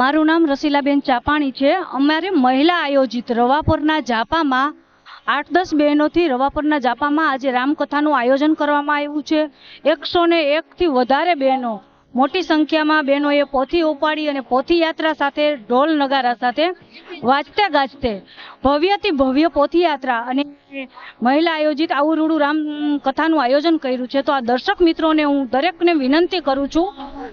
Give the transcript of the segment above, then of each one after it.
મારું નામ રસીલાબેન ચાપાણી છે. અમારે મહિલા આયોજિત રવાપરના જાપામાં આઠ દસ બહેનોથી રવાપરના જાપામાં આજે રામકથાનું આયોજન કરવામાં આવ્યું છે. એકસો ને એકથી વધારે બહેનો, મોટી સંખ્યામાં બહેનોએ પોથી ઉપાડી અને પોથી યાત્રા સાથે ઢોલ નગારા સાથે વાજતે ગાજતે ભવ્યથી ભવ્ય પોથી યાત્રા અને મહિલા આયોજિત આવું રૂડું રામ કથાનું આયોજન કર્યું છે. તો આ દર્શક મિત્રોને હું દરેકને વિનંતી કરું છું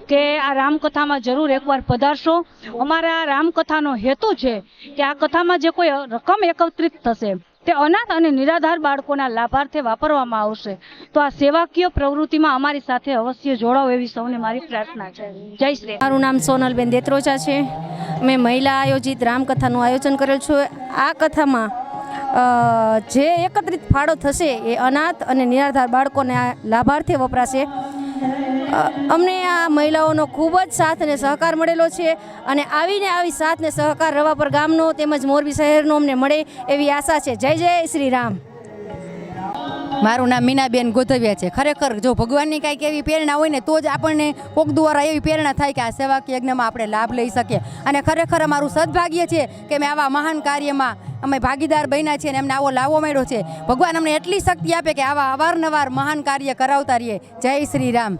કે આ રામકથામાં જરૂર એકવાર પધારશો. અમારા રામકથાનો હેતુ છે કે આ કથામાં જે કોઈ રકમ એકત્રિત થશે, તે અનાથ અને નિરાધાર બાળકોના લાભાર્થે વાપરવામાં આવશે. તો આ સેવાકીય પ્રવૃત્તિમાં અમારી સાથે અવશ્ય જોડાઓ એવી સૌને મારી પ્રાર્થના છે. જય શ્રી મારું નામ સોનલબેન દેત્રોજા છે. મેં મહિલા આયોજિત રામકથાનું આયોજન કરેલ છું. આ કથામાં જે એકત્રિત ફાળો થશે એ અનાથ અને નિરાધાર બાળકોને લાભાર્થે વપરાશે. અમને આ મહિલાઓનો ખૂબ જ સાથ અને સહકાર મળેલો છે અને આવીને આવી સાથ ને સહકાર રવાપર ગામનો તેમજ મોરબી શહેરનો અમને મળે એવી આશા છે. જય જય શ્રી રામ મારું નામ મીનાબેન ગોધવિયા છે. ખરેખર જો ભગવાનની કાંઈક એવી પ્રેરણા હોય ને, તો જ આપણને કોક દ્વારા એવી પ્રેરણા થાય કે આ સેવાકીય યજ્ઞમાં આપણે લાભ લઈ શકીએ. અને ખરેખર અમારું સદભાગ્ય છે કે મેં આવા મહાન કાર્યમાં અમે ભાગીદાર બન્યા છીએ અને એમને આવો લાવો મળ્યો છે. ભગવાન અમને એટલી શક્તિ આપે કે આવા અવારનવાર મહાન કાર્ય કરાવતા રહીએ. જય શ્રી રામ